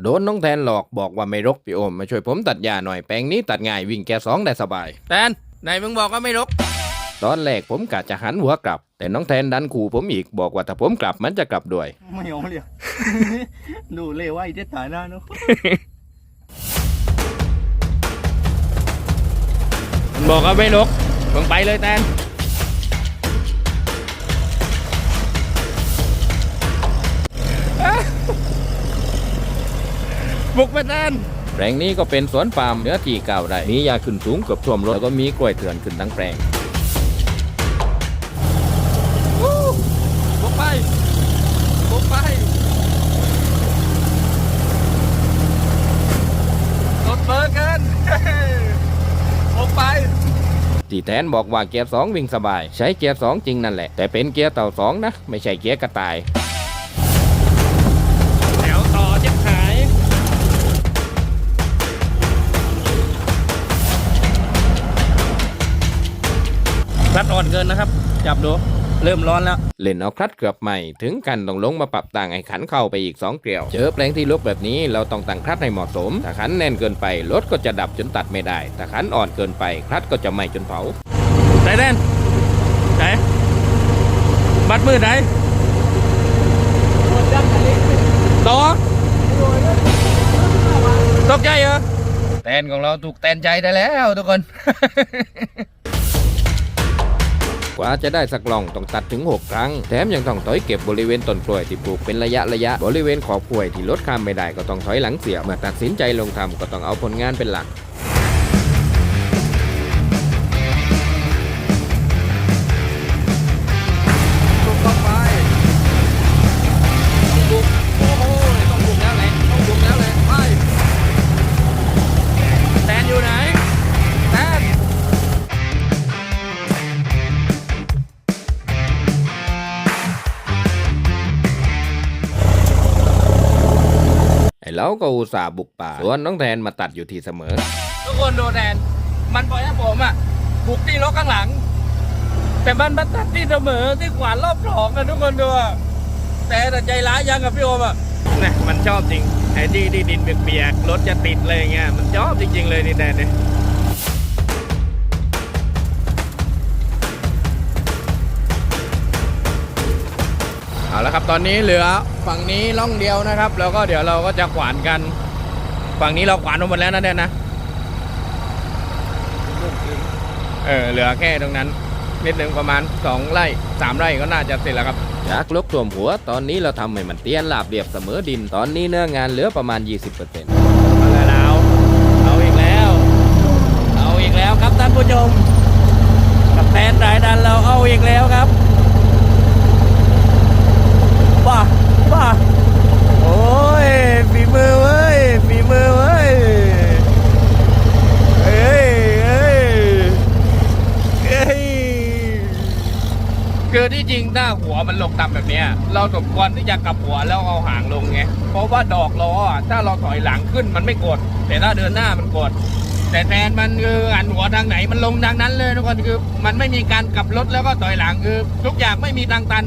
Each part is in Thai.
โดนน้องแทนหลอกบอกว่าไม่รกพี่โอมมาช่วยผมตัดหญ้าหน่อยแปลงนี้ตัดง่ายวิ่งแกสองได้สบาย แทนไหนมึงบอกว่าไม่รก ตอนแรกผมกะจะหันหัวกลับ แต่น้องแทนดันขู่ผมอีกบอกว่าถ้าผมกลับมันจะกลับด้วย ไม่เอาเลย ดูเลยว่าไอ้เด็ดตายหน้าเนาะมันบอกว่าไม่รกมึงไปเลยแทน บุกไปแทนแปลงนี้ก็เป็นสวนปาล์มเนื้อที่เก่าได้มียาขึ้นสูงเกือบท่วมรถแล้วก็มีกล้วยเถื่อนขึ้นทั้งแปลงบุกไปบุกไปรถเบิร์เกินบุกไปที่แทนบอกว่าเกียร์สองวิ่งสบาย ใช้เกียร์สองจริงนั่นแหละ แต่เป็นเกียร์เต่าสองนะ ไม่ใช่เกียร์กระต่าย ลัดอ่อนเกินนะครับ จับดู เริ่มร้อนแล้ว เล่นเอาคลัดเกือบใหม่ ถึงกันต้องลงมาปรับต่างไอ้ขันเข้าไปอีก 2 เกลียว เจอแปลงที่ลกแบบนี้เราต้องตั้งคลัดให้เหมาะสม ถ้าขันแน่นเกินไปรถก็จะดับจนตัดไม่ได้ ถ้าขันอ่อนเกินไปคลัดก็จะไหม้จนเผาไหนแน่นไหนบัดมือไหนต่อตกใจเหรอแตนของเราถูกแตนใจได้แล้วทุกคนก ว่าจะได้สักล่องต้องตัดถึง 6 ครั้ง แถมยังต้องถอยเก็บบริเวณต้นกล้วยที่ปลูกเป็นระยะระยะ บริเวณขอบกล้วยที่ลดข้ามไม่ได้ก็ต้องถอยหลังเสียเมื่อตัดสินใจลงทำก็ต้องเอาผลงานเป็นหลัก เราก็อุตส่าห์บุกป่า ส่วนน้องแทนมาตัดอยู่ที่เสมอ ทุกคนดูแทน มันปล่อยให้ผมอะบุกที่รถข้างหลัง แต่มันมาตัดที่เสมอที่ขวานรอบสองกันทุกคนดูอะแต่แต่ใจร้ายยังกับพี่โอมอะนะมันชอบจริงไอ้ที่ที่ดินเปียกๆรถจะติดเลยเงี้ยมันชอบจริงๆเลยนี่แดนเนี่ย แล้วครับตอนนี้เหลือฝั่งนี้ล่องเดียวนะครับ แล้วก็เดี๋ยวเราก็จะขวานกัน ฝั่งนี้เราขวานหมดแล้วนะเนี่ยนะเออเหลือแค่ตรงนั้น นิดนึงประมาณ 2 ไร่3ไร่ก็น่าจะเสร็จแล้วครับจากลกท่วมหัวตอนนี้เราทำให้มันเตี้ยนลาบเรียบเสมอดิน ตอนนี้เนื้องานเหลือประมาณ 20%เอาแล้วเอาอีกแล้ว เอาอีกแล้วครับท่านผู้ชมกับแทนรายดันเราเอาอีกแล้วครับว้าว้าโอ้ยฝีมือเว้ยฝีมือเว้ยเอ้ยเอ้ย เอ้ย คือที่จริงถ้าหัวมันลงต่ำแบบเนี้ย เราสมควรที่จะกลับหัวแล้วเอาหางลงไงเพราะว่าดอกล้อถ้าเราถอยหลังขึ้นมันไม่กด แต่ถ้าเดินหน้ามันกด แต่แทนมันคือหันหัวทางไหนมันลงทางนั้นเลยทุกคนคือ มันไม่มีการกลับรถแล้วก็ถอยหลังคือ ทุกอย่างไม่มีทางตัน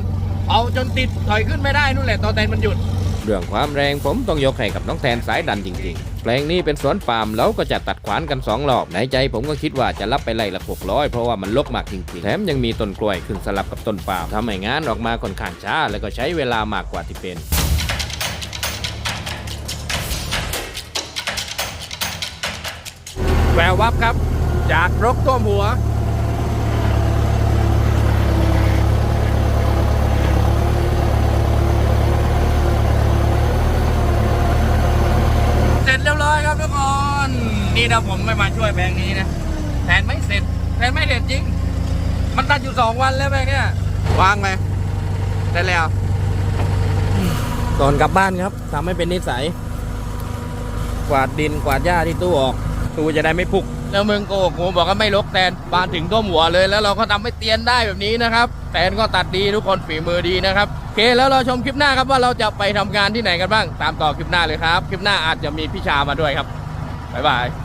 เอาจนติดถอยขึ้นไม่ได้นู่นแหละตอนแทนมันหยุด เรื่องความแรงผมต้องยกให้กับน้องแทนสายดันจริง ๆ แปลงนี้เป็นสวนปาล์มแล้วก็จะตัดขวานกันสองรอบในใจผมก็คิดว่าจะรับไปไล่ละหกร้อยเพราะว่ามันลกมากจริงๆแถมยังมีต้นกล้วยขึ้นสลับกับต้นปาล์มทำให้งานออกมาค่อนข้างช้าแล้วก็ใช้เวลามากกว่าที่เป็นแวววับครับ จากรกตัวหัว เส ร็จเรียบร้อยครับทุกคน นี่ถ้าผมไม่มาช่วยแปลงนี้นะแผนไม่เสร็จแผนไม่เสร็จจริง มันตัดอยู่สองวันแล้วแปลงเนี้ยวางไหมได้แล้วก่อนกลับบ้านครับทำให้เป็นนิสัย กวาดดินกวาดหญ้าที่ตู้ออก ตู้จะได้ไม่พุก แล้วมึงโกหกกูบอกว่าไม่ลกแตนบานถึงต้มหัวเลยแล้วเราก็ทำให้เตียนได้แบบนี้นะครับแตนก็ตัดดีทุกคนฝีมือดีนะครับโอเคแล้วเราชมคลิปหน้าครับว่าเราจะไปทำงานที่ไหนกันบ้าง ตามต่อคลิปหน้าเลยครับ คลิปหน้าอาจจะมีพี่ชามาด้วยครับบ๊ายบาย